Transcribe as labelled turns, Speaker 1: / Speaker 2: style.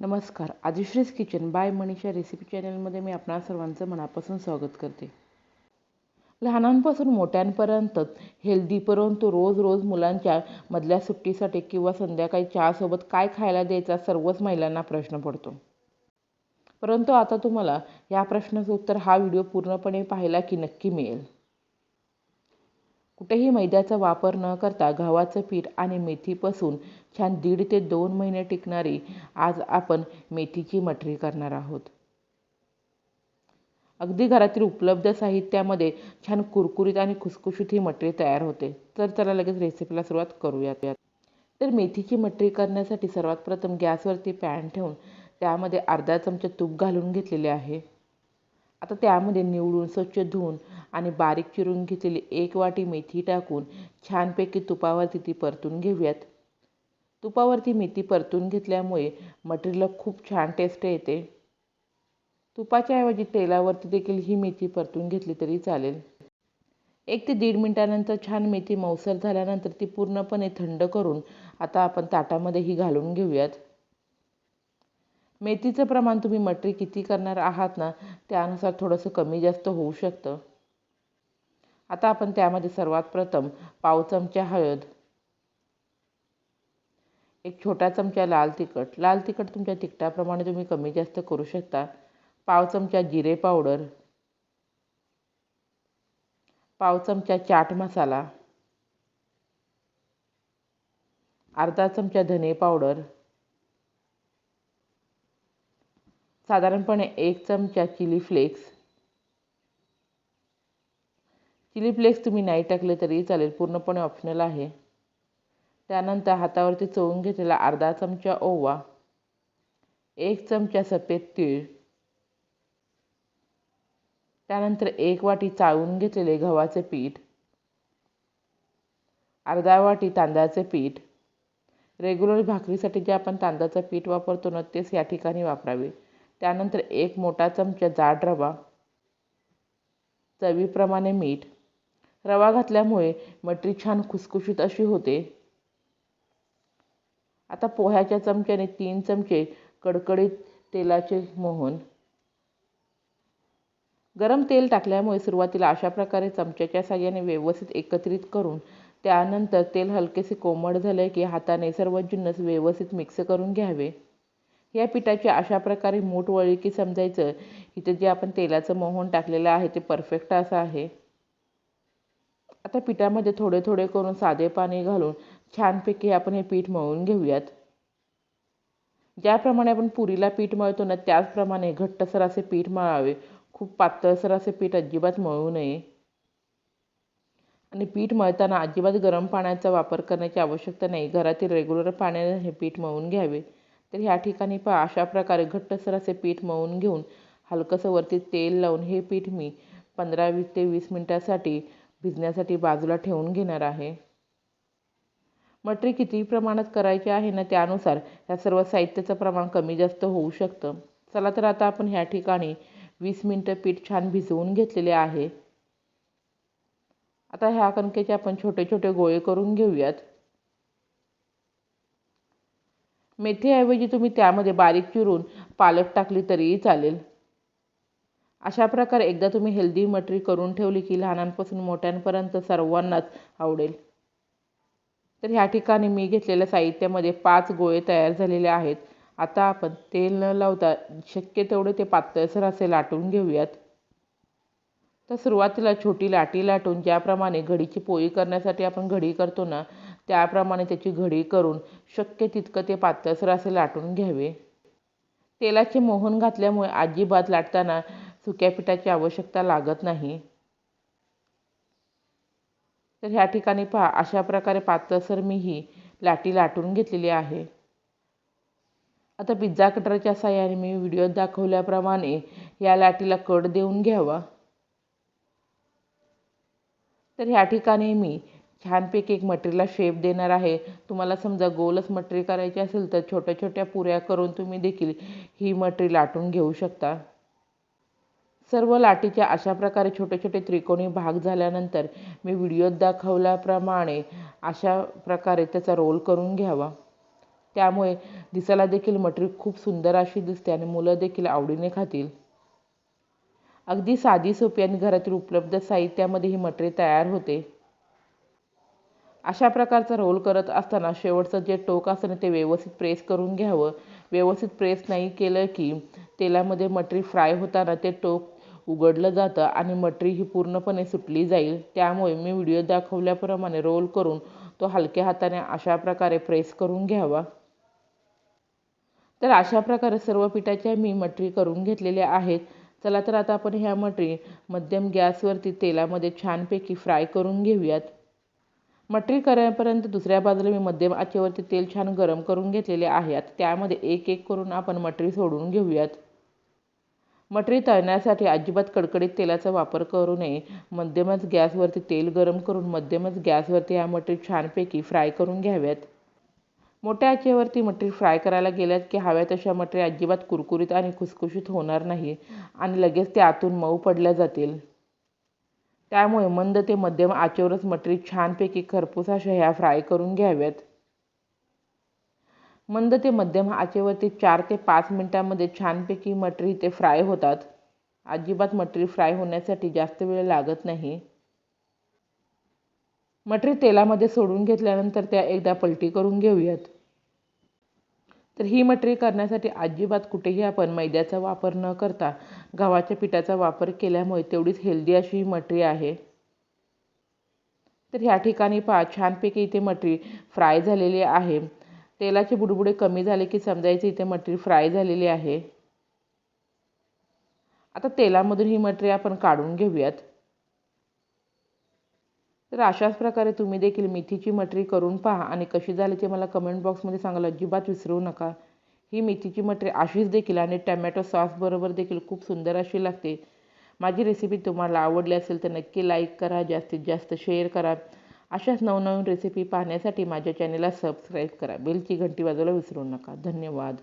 Speaker 1: नमस्कार. Aadishree's kitchen by Manisha recipe चॅनलमध्ये मी आपणा सर्वांचं मनापासून स्वागत करते. लहानांपासून मोठ्यांपर्यंत हेल्दी परंतु रोज रोज मुलांच्या मधल्या सुट्टीसाठी किंवा संध्याकाळी चहासोबत काय खायला द्यायचा सर्वच महिलांना प्रश्न पडतो. परंतु आता तुम्हाला या प्रश्नाचं उत्तर हा व्हिडिओ पूर्णपणे पाहिला की नक्की मिळेल. कुठेही मैद्याचा वापर न करता गव्हाचं पीठ आणि मेथीपासून छान दीड ते दोन महिने टिकणारी आज आपण मेथीची मठरी करणार आहोत. अगदी घरातील उपलब्ध साहित्यामध्ये छान कुरकुरीत आणि खुसखुशीत ही मटरी तयार होते. तर चला लगेच रेसिपीला सुरुवात करूयात. तर मेथीची मटरी करण्यासाठी सर्वात प्रथम गॅसवरती पॅन ठेवून त्यामध्ये अर्धा चमचा तूप घालून घेतलेले आहे. आता त्यामध्ये निवडून स्वच्छ धुवून आणि बारीक चिरून घेतलेली एक वाटी मेथी टाकून छानपैकी तुपावरती ती परतून घेऊयात. तुपावरती मेथी परतून घेतल्यामुळे मटेरियलला खूप छान टेस्ट येते. तुपाच्या ऐवजी तेलावरती देखील ही मेथी परतून घेतली तरी चालेल. एक ते दीड मिनटानंतर छान मेथी मौसर झाल्यानंतर ती पूर्णपणे थंड करून आता आपण ताटामध्ये ही घालून घेऊयात. मेथीचं प्रमाण तुम्ही मटरी किती करणार आहात ना त्यानुसार थोडंसं कमी जास्त होऊ शकतं. आता आपण त्यामध्ये सर्वात प्रथम पाव चमचा हळद एक छोटा चमचा लाल तिखट. लाल तिखट तुमच्या तिखटाप्रमाणे तुम्ही कमी जास्त करू शकता. पाव चमचा जिरे पावडर पाव चमचा चाट मसाला अर्धा चमचा धने पावडर साधारणपणे एक चमचा चिली फ्लेक्स. चिली फ्लेक्स तुम्ही नाही टाकले तरी चालेल पूर्णपणे ऑप्शनल आहे. त्यानंतर हातावरती चोळून घेतलेला अर्धा चमचा ओवा एक चमचा सफेद तीळ त्यानंतर एक वाटी चाळून घेतलेले गव्हाचे पीठ अर्धा वाटी तांदळाचे पीठ. रेग्युलर भाकरीसाठी जे आपण तांदळाचं पीठ वापरतो ना तेच या ठिकाणी वापरावे. त्यानंतर एक मोठा चमचा जाड रवा चवीप्रमाणे मीठ. रवा घातल्यामुळे मटरी छान खुसखुशीत अशी होते. आता पोह्याच्या चमच्याने तीन चमचे कडकडीत तेलाचे मोहन. गरम तेल टाकल्यामुळे सुरुवातीला अशा प्रकारे चमच्याच्या साह्याने व्यवस्थित एकत्रित करून त्यानंतर तेल हलकेसे कोमट झाले की हाताने सर्व जिन्नस व्यवस्थित मिक्स करून घ्यावे. या पिठाची अशा प्रकारे मूठ वळी की समजायचं. इथे जे आपण तेलाचं मोहन टाकलेलं आहे ते परफेक्ट असं आहे. आता पिठामध्ये थोडे थोडे करून साधे पाणी घालून छानपैकी आपण हे पीठ मळून घेऊयात. ज्याप्रमाणे आपण पुरीला पीठ मळतो ना त्याचप्रमाणे घट्टसर असे पीठ मळावे. खूप पातळसर असे पीठ अजिबात मळू नये. आणि पीठ मळताना अजिबात गरम पाण्याचा वापर करण्याची आवश्यकता नाही. घरातील रेग्युलर पाण्याने हे पीठ मळून घ्यावे. तर ह्या ठिकाणी पहा अशा प्रकारे घट्टसर असे पीठ मळून घेऊन हलकंसं वरती तेल लावून हे पीठ मी पंधरा वीस ते वीस मिनटासाठी भिजण्यासाठी बाजूला ठेवून घेणार आहे. मटरी किती प्रमाणात करायची आहे ना त्यानुसार ह्या सर्व साहित्याचं प्रमाण कमी जास्त होऊ शकतं. चला तर आता आपण ह्या ठिकाणी वीस मिनटं पीठ छान भिजवून घेतलेले आहे. आता ह्या कणकेचे आपण छोटे छोटे गोळे करून घेऊयात. मेथीऐवजी तुम्ही त्यामध्ये बारीक चिरून पालक टाकली तरीही चालेल. अशा प्रकारे एकदा तुम्ही हेल्दी मटरी करून ठेवली की लहानांपासून मोठ्यांपर्यंत सर्वांनाच आवडेल. तर ह्या ठिकाणी मी घेतलेल्या साहित्यामध्ये पाच गोळे तयार झालेले आहेत. आता आपण तेल न लावता शक्य तेवढे ते पातळसर असे लाटून घेऊयात. तर सुरुवातीला छोटी लाटी लाटून ज्याप्रमाणे घडीची पोळी करण्यासाठी आपण घडी करतो ना त्याप्रमाणे त्याची घडी करून शक्य तितकं ते पातळसर असे लाटून घ्यावे. तेलाचे मोहन घातल्यामुळे अजिबात लाटताना सुक्या पिठाची आवश्यकता लागत नाही. तर ह्या ठिकाणी पहा अशा प्रकारे पातळसर मी ही लाटी लाटून घेतलेली आहे. आता पिझ्झा कटरच्या साह्याने मी व्हिडिओत दाखवल्याप्रमाणे या लाटीला कट देऊन घ्यावा. तर ह्या ठिकाणी मी छानपैकी एक मटरीला शेप देणार आहे. तुम्हाला समजा गोलच मटरी करायची असेल तर छोट्या छोट्या पुऱ्या करून तुम्ही देखील ही मटरी लाटून घेऊ शकता. सर्व लाटीच्या अशा प्रकारे छोटे छोटे त्रिकोणी भाग झाल्यानंतर मी व्हिडिओत दाखवल्याप्रमाणे अशा प्रकारे त्याचा रोल करून घ्यावा. त्यामुळे दिसायला देखील मटरी खूप सुंदर अशी दिसते आणि मुलं देखील आवडीने खातील. अगदी साधी सोपी आणि घरातील उपलब्ध साहित्यामध्ये ही मटरी तयार होते. अशा प्रकारचा रोल करत असताना शेवटचं जे टोक असतं ते व्यवस्थित प्रेस करून घ्यावं. व्यवस्थित प्रेस नाही केलं की तेलामध्ये मटरी फ्राय होताना ते टोक उघडलं जातं आणि मटरी ही पूर्णपणे सुटली जाईल. त्यामुळे मी व्हिडिओ दाखवल्याप्रमाणे रोल करून तो हलक्या हाताने अशा प्रकारे प्रेस करून घ्यावा. तर अशा प्रकारे सर्व पिठाच्या मी मटरी करून घेतलेल्या आहेत. चला तर आता आपण ह्या मटरी मध्यम गॅसवरती तेलामध्ये छानपैकी फ्राय करून घेऊयात. मटरी करेपर्यंत दुसऱ्या बाजूला मी मध्यम आचेवरती तेल छान गरम करून घेतलेले आहे. आता त्यामध्ये एक एक करून आपण मटरी सोडून घेऊयात. मटरी तळण्यासाठी अजिबात कडकडीत तेलाचा वापर करू नये. मध्यमच गॅसवरती तेल गरम करून मध्यमच गॅसवरती ह्या मटरी छानपैकी फ्राय करून घ्याव्यात. मोठ्या आचेवरती मटरी फ्राय करायला गेल्यात की हव्या तशा मटरी अजिबात कुरकुरीत आणि खुसखुशीत होणार नाही आणि लगेच त्या आतून मऊ पडल्या जातील. त्यामुळे मंद ते मध्यम आचेवरच मटरी छानपैकी खरपूस अशा ह्या फ्राय करून घ्याव्यात. मंद ते मध्यम आचेवरती चार ते पाच मिनटामध्ये छानपैकी मटरी ते फ्राय होतात. अजिबात मटरी फ्राय होण्यासाठी जास्त वेळ लागत नाही. मटरी तेलामध्ये सोडून घेतल्यानंतर त्या एकदा पलटी करून घेऊयात. तर ही मटरी करण्यासाठी अजिबात कुठेही आपण मैद्याचा वापर न करता गव्हाच्या पिठाचा वापर केल्यामुळे तेवढीच हेल्दी अशी ही मटरी आहे. तर ह्या ठिकाणी पहा छानपैकी इथे मटरी फ्राय झालेली आहे. तेलाचे बुडबुडे कमी झाले की समजायचे इथे मटरी फ्राय झालेली आहे. आता तेलामधून ही मटरी आपण काढून घेऊयात. तर अशाच प्रकारे तुम्ही देखील मेथीची मटरी करून पहा आणि कशी झाली ते मला कमेंट बॉक्समध्ये सांगायला अजिबात विसरू नका. ही मेथीची मटरी अशीच देखील आणि टमॅटो सॉसबरोबर देखील खूप सुंदर अशी लागते. माझी रेसिपी तुम्हाला आवडली असेल तर नक्की लाईक करा जास्तीत जास्त शेअर करा. अशाच नवनवीन रेसिपी पाहण्यासाठी माझ्या चॅनेलला सबस्क्राईब करा. बेलची घंटी वाजवायला विसरू नका. धन्यवाद.